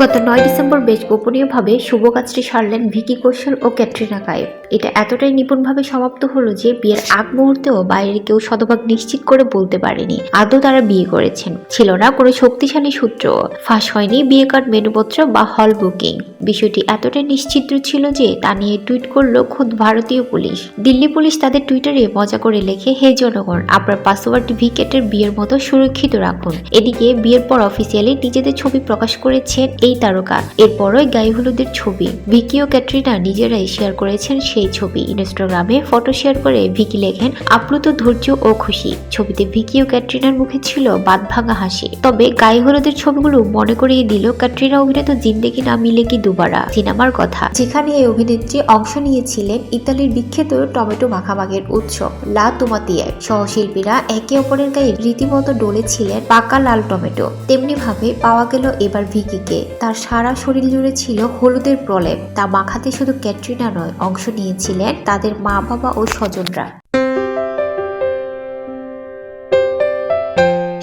গত নয় ডিসেম্বর বেশ গোপনীয়ভাবে শুভ কাজটি সারলেন ভিকি কৌশল ও ক্যাটরিনা কাইফ এটা এতটাই নিপুণভাবে সমাপ্ত হলো যে বিয়ের আগ মুহূর্তেও বাইরের কেউ শতভাগ নিশ্চিত করে বলতে পারেনি, আদৌ তারা বিয়ে করেছেন। ছিল না কোনো শক্তিশালী সূত্র। ফাঁস হয়নি বিয়ে কার্ড মেনুপত্র বা হল বুকিং। বিষয়টি এতটাই নিশ্চিত ছিল যে তা নিয়ে টুইট করল খোদ ভারতীয় পুলিশ। দিল্লি পুলিশ তাদের টুইটারে মজা করে লেখে, হে জনগণ, আপনার পাসওয়ার্ড ভিকেটের বিয়ের মতো সুরক্ষিত রাখুন। এদিকে বিয়ের পর অফিসিয়ালি নিজেদের ছবি প্রকাশ করেছেন এই তারকা। এরপরই গায়ে হলুদের ছবি। ভিকি ও ক্যাটরিনা নিজেরাই শেয়ার করেছেন সেই ছবি। ইনস্টাগ্রামে ফটো শেয়ার করে ভিকি লেখেন, আপ্লুত ধৈর্য ও খুশি। ছবিতে ভিকি ও ক্যাটরিনার মুখে ছিল বাদ ভাঙা হাসি। তবে গায়ে হলুদের ছবিগুলো মনে করিয়ে দিল ক্যাটরিনা অভিনীত জিন্দেগি না মিলে কি দুবারা? সিনেমার কথা। যেখানে এই অভিনেত্রী অংশ নিয়েছিলেন ইতালির বিখ্যাত টমেটো মাখামাখের উৎসব লা তুমাতিয়ায় সহশিল্পীরা একে অপরের গায়ে রীতিমতো ডলেছিলেন পাকা লাল টমেটো। তেমনি ভাবে পাওয়া গেল এবার ভিকিকে। তার সারা শরীর জুড়ে ছিল হলুদের প্রলেপ। তা মাখাতে শুধু ক্যাটরিনা নয়, অংশ নিয়েছিলেন তাদের মা, বাবা ও স্বজনরা।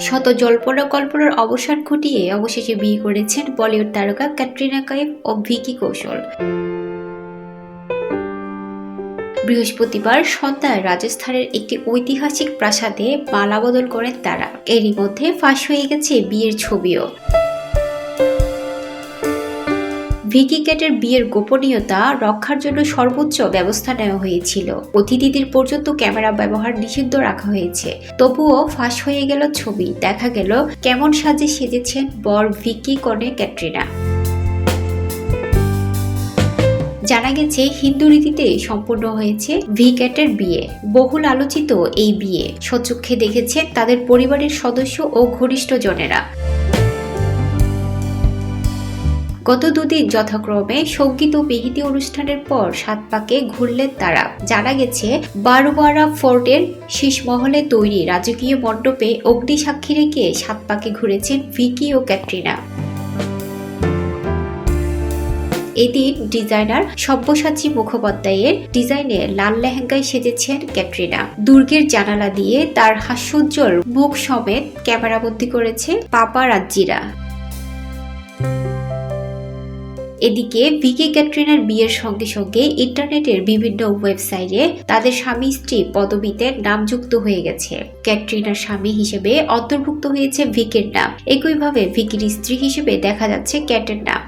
শত জল্পনা কল্পনার অবসান ঘটিয়ে অবশেষে বিয়ে করেছেন বলিউড তারকা ক্যাটরিনা কাইফ ও ভিকি কৌশল। বৃহস্পতিবার সন্ধ্যায় রাজস্থানের একটি ঐতিহাসিক প্রাসাদে মালা বদল করেন তারা। এরই মধ্যে ফাঁস হয়ে গেছে বিয়ের ছবিও। ভিকি ক্যাটের বিয়ের গোপনীয়তা রক্ষার জন্য সর্বোচ্চ ব্যবস্থা নেওয়া হয়েছিল। অতিথিদের পর্যন্ত ক্যামেরা ব্যবহার নিষিদ্ধ রাখা হয়েছে। তবুও ফাঁস হয়ে গেল ছবি। দেখা গেল কেমন সাজে সেজেছেন বর ভিকি কনে ক্যাটরিনা। জানা গেছে, হিন্দু রীতিতে সম্পূর্ণ হয়েছে ভিকেটের বিয়ে। বহুল আলোচিত এই বিয়ে। সচক্ষে দেখেছেন তাদের পরিবারের সদস্য ও ঘনিষ্ঠ জনেরা গত দুদিন যথাক্রমে সংগীত ও বিহিতি অনুষ্ঠানের পর সাত পাকে ঘুরলেন তারা। জানা গেছে, বারোয়ারা ফোর্টের শীষমহলে তৈরি রাজকীয় মণ্ডপে অগ্নি সাক্ষী রেখে সাত পাকে ঘুরেছেন ভিকি ও ক্যাটরিনা। এদিন ডিজাইনার সব্যসাচী মুখোপাধ্যায়ের ডিজাইনে লাল লেহেঙ্গায় সেজেছেন ক্যাটরিনা। দুর্গের জানালা দিয়ে তার হাস্যোজ্জ্বল মুখ সমেত ক্যামেরাবন্দি করেছে পাপা রাজ্জিরা এদিকে ভিকি ক্যাটরিনার বিয়ের সঙ্গে সঙ্গে ইন্টারনেটের বিভিন্ন ওয়েবসাইটে তাদের স্বামী স্ত্রী পদবিতে নাম যুক্ত হয়ে গেছে। ক্যাটরিনার স্বামী হিসেবে অন্তর্ভুক্ত হয়েছে ভিকের নাম। একইভাবে ভিকির স্ত্রী হিসেবে দেখা যাচ্ছে ক্যাটের নাম।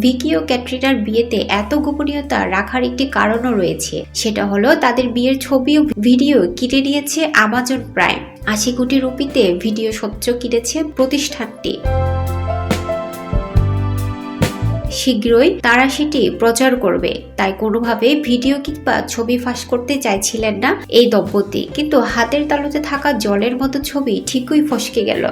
ভিকি ও ক্যাটরিনার বিয়েতে এত গোপনীয়তা রাখার একটি কারণও রয়েছে। সেটা হলো তাদের বিয়ের ছবি ও ভিডিও কিনে নিয়েছে আমাজন প্রাইম আশি কোটি রুপিতে ভিডিও সচ্চ কিনেছে প্রতিষ্ঠানটি। শীঘ্রই তারা সেটি প্রচার করবে। তাই কোনোভাবে ভিডিও কিংবা ছবি ফাঁস করতে চাইছিলেন না এই দম্পতি। কিন্তু হাতের তালুতে থাকা জলের মতো ছবি ঠিকই ফসকে গেল।